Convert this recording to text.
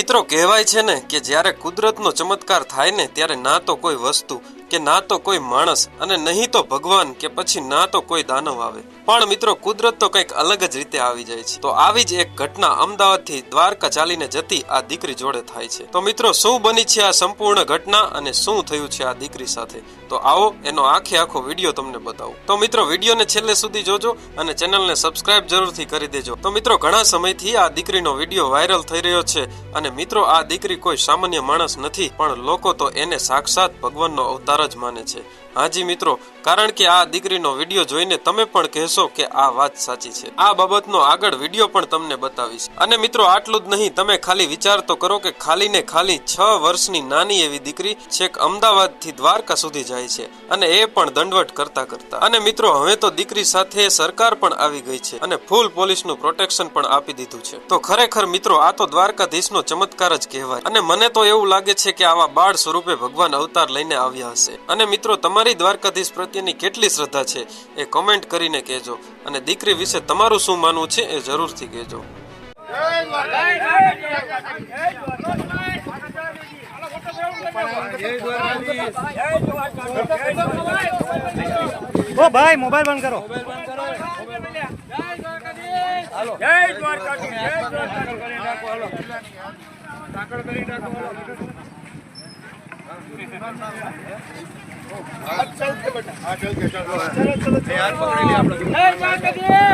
મિત્રો કહેવાય છે ને કે જ્યારે કુદરતનો ચમત્કાર થાય ને ત્યારે ના તો કોઈ વસ્તુ કે ના તો કોઈ માણસ અને નહીં તો ભગવાન કે પછી ના તો કોઈ દાનવ આવે. પણ મિત્રો, કુદરત તો કંઈક અલગ જ રીતે આવી જાય છે. તો આવી જ એક ઘટના અમદાવાદથી દ્વારકા ચાલીને જતી આ દીકરી જોડે થાય છે. તો મિત્રો, શું બની છે આ સંપૂર્ણ ઘટના અને શું થયું છે આ દીકરી સાથે? તો આવો એનો આખે આખો વીડિયો તમને બતાવું. તો મિત્રો, વિડીયોને છેલ્લે સુધી જોજો અને ચેનલને સબસ્ક્રાઇબ જરૂરથી કરી દેજો. તો મિત્રો, ઘણા સમયથી આ દીકરીનો વીડિયો વાયરલ થઈ રહ્યો છે અને મિત્રો, આ દીકરી કોઈ સામાન્ય માણસ નથી, પણ લોકો તો એને સાક્ષાત ભગવાનનો અવતાર જ માને છે. હાજી મિત્રો, કારણ કે આ દીકરીનો વીડિયો જોઈને તમે પણ કહેશો કે આ વાત સાચી છે. આ બાબતનો આગળ વીડિયો પણ તમને બતાવીશ. અને મિત્રો, આટલું જ નહીં, તમે ખાલી વિચાર તો કરો કે ખાલી ને ખાલી છ વર્ષની નાની એવી દીકરી છેક અમદાવાદથી દ્વારકા સુધી જાય છે અને એ પણ દંડવટ કરતા કરતા. અને મિત્રો, હવે તો દીકરી સાથે સરકાર પણ આવી ગઈ છે અને ફૂલ પોલીસનું પ્રોટેક્શન પણ આપી દીધું છે. તો ખરેખર મિત્રો, આ તો દ્વારકાધીશનો ચમત્કાર જ કહેવાય. અને મને તો એવું લાગે છે કે આવા બાળ સ્વરૂપે ભગવાન અવતાર લઈને આવ્યા હશે. અને મિત્રો તમારી દ્વારકાધીશ પ્રત્યેની કેટલી શ્રદ્ધા છે એ કોમેન્ટ કરીને કહેજો. અને દીકરી વિશે તમારું શું માનવું છે એ જરૂરથી કહેજો. ઓ ભાઈ મોબાઈલ બંધ કરો. જય દ્વારકાધીશ જય દ્વારકાધીશ જય દ્વારકાધીશ